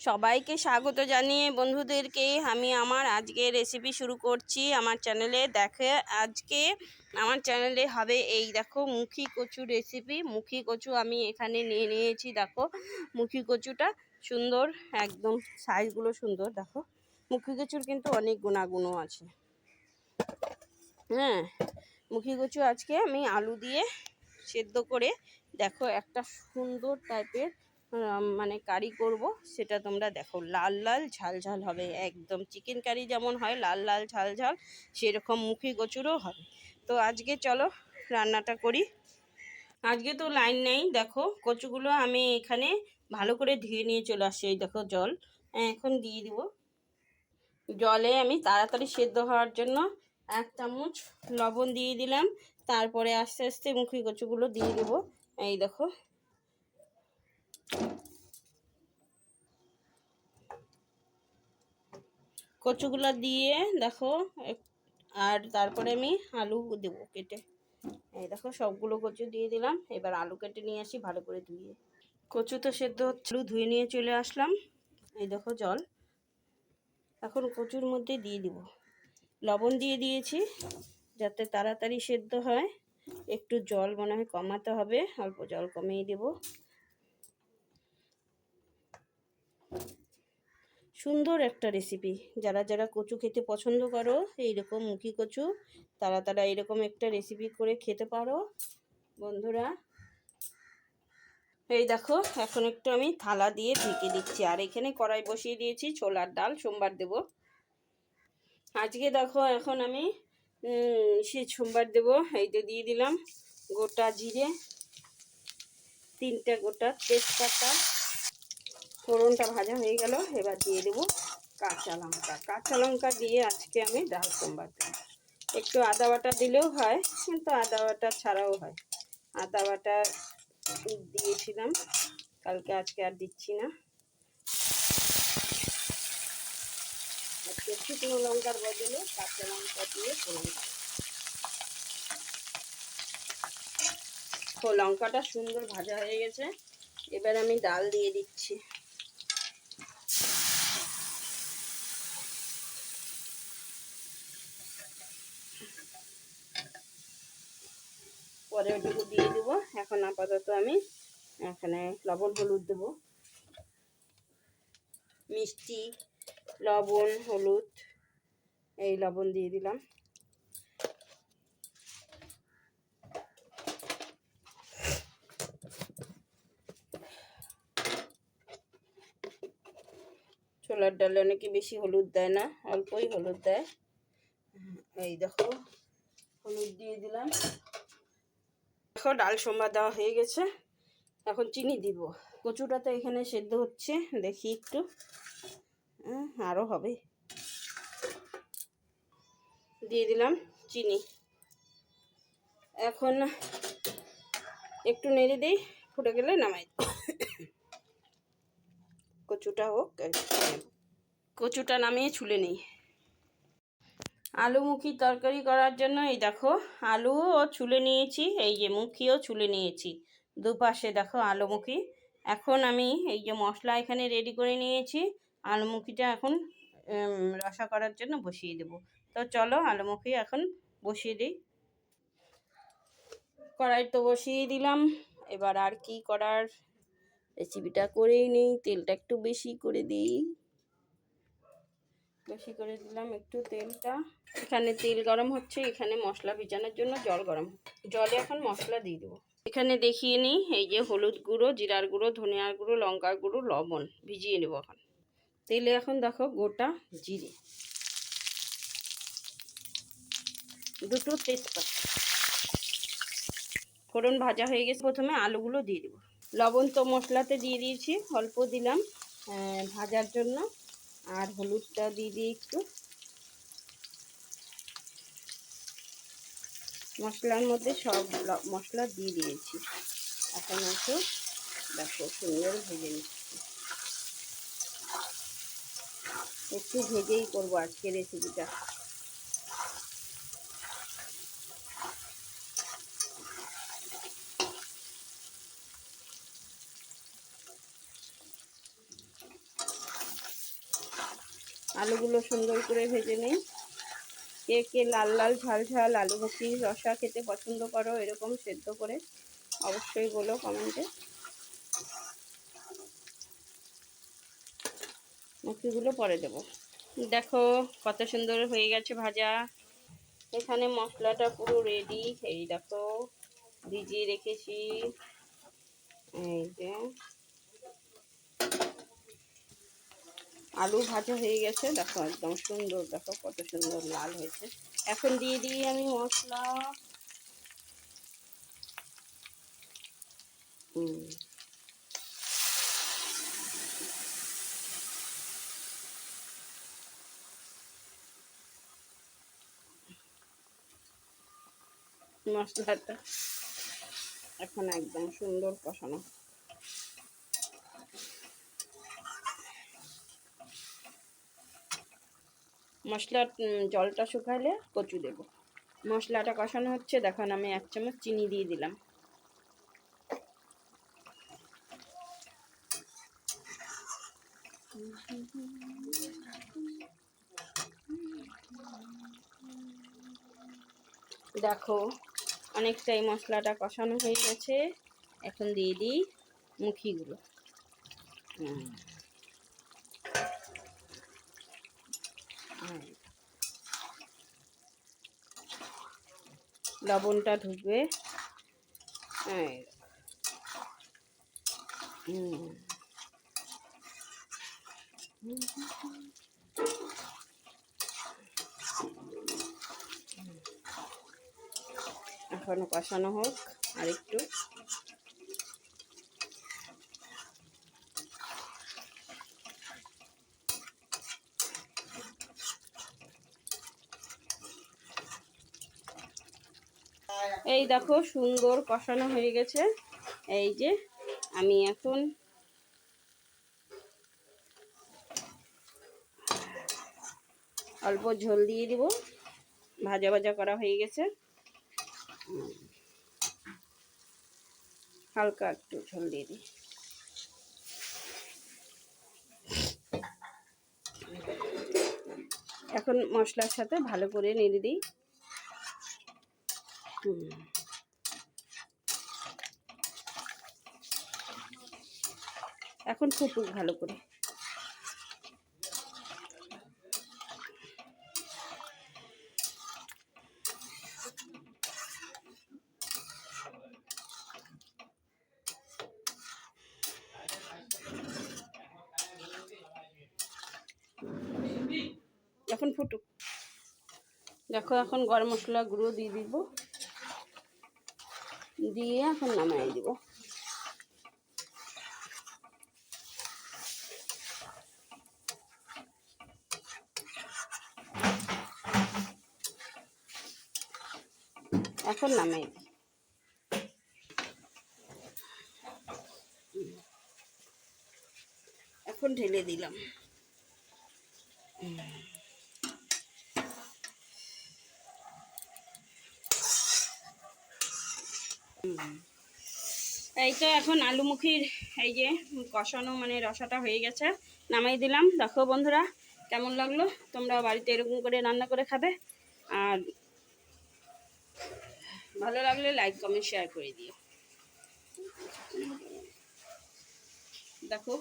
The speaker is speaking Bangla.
সবাইকে স্বাগত জানিয়ে, বন্ধুদেরকে আমি আমার আজকে রেসিপি শুরু করছি আমার চ্যানেলে দেখে, আজকে আমার চ্যানেলে হবে এই দেখো, মুখি কচু রেসিপি মুখি কচু আমি এখানে নিয়ে নিয়েছি, দেখো। মুখি কচুটা সুন্দর, একদম সাইজগুলো সুন্দর, দেখো। মুখি কচুর কিন্তু অনেক গুণাগুণও আছে। হ্যাঁ মুখি কচু আজকে আমি আলু দিয়ে সেদ্ধ করে, দেখো, একটা সুন্দর টাইপের মানে কারি করব, সেটা তোমরা দেখো। লাল লাল ঝাল ঝাল হবে, একদম চিকেন কারি যেমন হয়, লাল লাল ঝাল ঝাল, সেরকম মুখি কচুরও হবে। তো আজকে চলো, রান্নাটা করি। আজকে তো লাইন নেই, দেখো, কচুগুলো আমি এখানে ভালো করে ধুয়ে নিয়ে চলে আসছি, এই দেখো জল। এখন দিয়ে দিব। জলে আমি তাড়াতাড়ি সেদ্ধ হওয়ার জন্য এক চামচ লবণ দিয়ে দিলাম। তারপরে আস্তে আস্তে মুখি কচুগুলো দিয়ে দেবো। এই দেখো কচুগুলো দিয়ে দেখো আর তারপরে আমি আলু দেবো কেটে। এই দেখো, সবগুলো কচু দিয়ে দিলাম। এবার আলু কেটে নিয়ে আসি, ভালো করে ধুয়ে। কচু তো সেদ্ধ হচ্ছে, আলু ধুয়ে নিয়ে চলে আসলাম। এই দেখো, জল। এখন কচুর মধ্যে দিয়ে দিব। লবণ দিয়ে দিয়েছি, যাতে তাড়াতাড়ি সেদ্ধ হয়। একটু জল মনে হয় কমাতে হবে, অল্প জল কমিয়ে দেব। সুন্দর একটা রেসিপি যারা যারা কচু খেতে পছন্দ করো, এইরকম মুখি কচু, তারা তারা এরকম একটা রেসিপি করে খেতে পারো। বন্ধুরা, এই দেখো, এখন একটু আমি থালা দিয়ে ঢেকে দিচ্ছি। আর এখানে কড়াই বসিয়ে দিয়েছি, ছোলার ডাল, সোমবার দেব। আজকে দেখো, এখন আমি সে সোমবার দেবো এইটা দিয়ে দিলাম গোটা জিরে, তিনটে গোটা তেজপাতা। ফোড়নটা ভাজা হয়ে গেল, এবার দিয়ে দেবো কাঁচা লঙ্কা। কাঁচা লঙ্কা দিয়ে আজকে আমি ডাল সোমবার একটু আদা বাটা দিলেও হয়, কিন্তু আদা বাটা ছাড়াও হয়। আদা বাটা দিয়েছিলাম, কালকে আজকে আর দিচ্ছি না। আজকে শুকনো লঙ্কার বদলে কাঁচা লঙ্কা দিয়ে ফোড়ন লঙ্কাটা সুন্দর ভাজা হয়ে গেছে, এবার আমি ডাল দিয়ে দিচ্ছি। পরে ওটুকু দিয়ে দেবো। এখন আপাতত আমি এখানে লবণ, হলুদ দেবো। মিষ্টি, লবণ, হলুদ, এই লবণ দিয়ে দিলাম। ছোলার ডালে অনেকে বেশি হলুদ দেয় না, অল্পই হলুদ দেয়। এই দেখো, হলুদ দিয়ে দিলাম। দেখো, ডাল সোমবার দেওয়া হয়ে গেছে। এখন চিনি দিব। কচুটা তো এখানে সেদ্ধ হচ্ছে, দেখি একটু। আরও হবে। দিয়ে দিলাম চিনি। এখন একটু নেড়ে দিই, ফুটে গেলে নামাই কচুটা হোক কচুটা নামিয়ে ছুলে নেই। আলু মুখি তরকারি করার জন্য এই দেখো আলুও চুলে নিয়েছি, এই যে মুখিও চুলে নিয়েছি। দুপাশে দেখো আলু মুখি এখন আমি এই যে মশলা এখানে রেডি করে নিয়েছি আলু মুখিটা এখন রসা করার জন্য বসিয়ে দেব। তো চলো আলু মুখি এখন বসিয়ে দিই। কড়াই তো বসিয়ে দিলাম, এবার আর কি করার? রেসিপিটা করেই নিই, তেলটা একটু বেশি করে দিই। বেশি করে দিলাম একটু তেলটা। এখানে তেল গরম হচ্ছে, এখানে মশলা ভিজানোর জন্য জল গরম জলে এখন মশলা দিয়ে দেবো। এখানে দেখিয়ে নিই, এই যে হলুদ গুঁড়ো, জিরার গুঁড়ো, ধনিয়ার গুঁড়ো, লঙ্কার গুঁড়ো, লবণ ভিজিয়ে নেব এখন। তেলে এখন দেখো গোটা জিরে। দুটো তেজপাতা। ফোড়ন ভাজা হয়ে গেছে, প্রথমে আলুগুলো দিয়ে দেবো। লবণ তো মশলাতে দিয়ে দিয়েছি, অল্প দিলাম ভাজার জন্য। আর হলুদটা দিয়ে দিই একটু। মশলার মধ্যে সব মশলা দিয়ে দিয়েছি। এখন একটু দেখো সুন্দর ভেজে নিচ্ছি। একটু ভেজেই করব আজকে রেসিপিটা আলুগুলো সুন্দর করে ভেজে নিই। কে কে লাল লাল, ঝাল ঝাল আলু মুখি রসা খেতে পছন্দ করো, এরকম সেদ্ধ করে অবশ্যই বলো কমেন্টে। মুখিগুলো পরে দেবো। দেখো কত সুন্দর হয়ে গেছে ভাজা। এখানে মশলাটা পুরো রেডি এই দেখো, ভিজিয়ে রেখেছি। এই যে আলু ভাজা হয়ে গেছে। দেখো একদম সুন্দর, দেখো কত সুন্দর লাল হয়েছে। এখন দিয়ে দিই আমি মশলা। মশলাটা এখন একদম সুন্দর কষানো। মশলার জলটা শুকালে কচু দেব। মশলাটা কষানো হচ্ছে, দেখুন আমি এক চামচ চিনি দিয়ে দিলাম। দেখো, অনেকটাই মশলাটা কষানো হয়ে গেছে। এখন দিয়ে দিই মুখিগুলো। হুম। লবণটা ঢুকবে। এখনও কষানো হোক আর একটু এই দেখো সুন্দর কষানো হয়ে গেছে। এই যে আমি এখন অল্প ঝোল দিয়ে দিব। ভাজা ভাজা করা হয়ে গেছে। হালকা একটু ঝোল দিয়ে দিই। এখন মশলার সাথে ভালো করে নেড়ে দিই। এখন ফুটুক ভালো করে। এখন ফুটুক। দেখো এখন গরম মশলা গুঁড়ো দিয়ে দিব। দিয়ে এখন নামাই দিব। এখন নামাই দিই। এখন ঢেলে দিলাম। তো এখন আলুমুখির, এই যে কষানো মানে রসাটা হয়ে গেছে, নামাই দিলাম। দেখো বন্ধুরা, কেমন লাগল? তোমরা বাড়িতে এরকম করে রান্না করে খাবে। আর ভালো লাগলে লাইক কমেন্ট শেয়ার করে দিও। দেখো।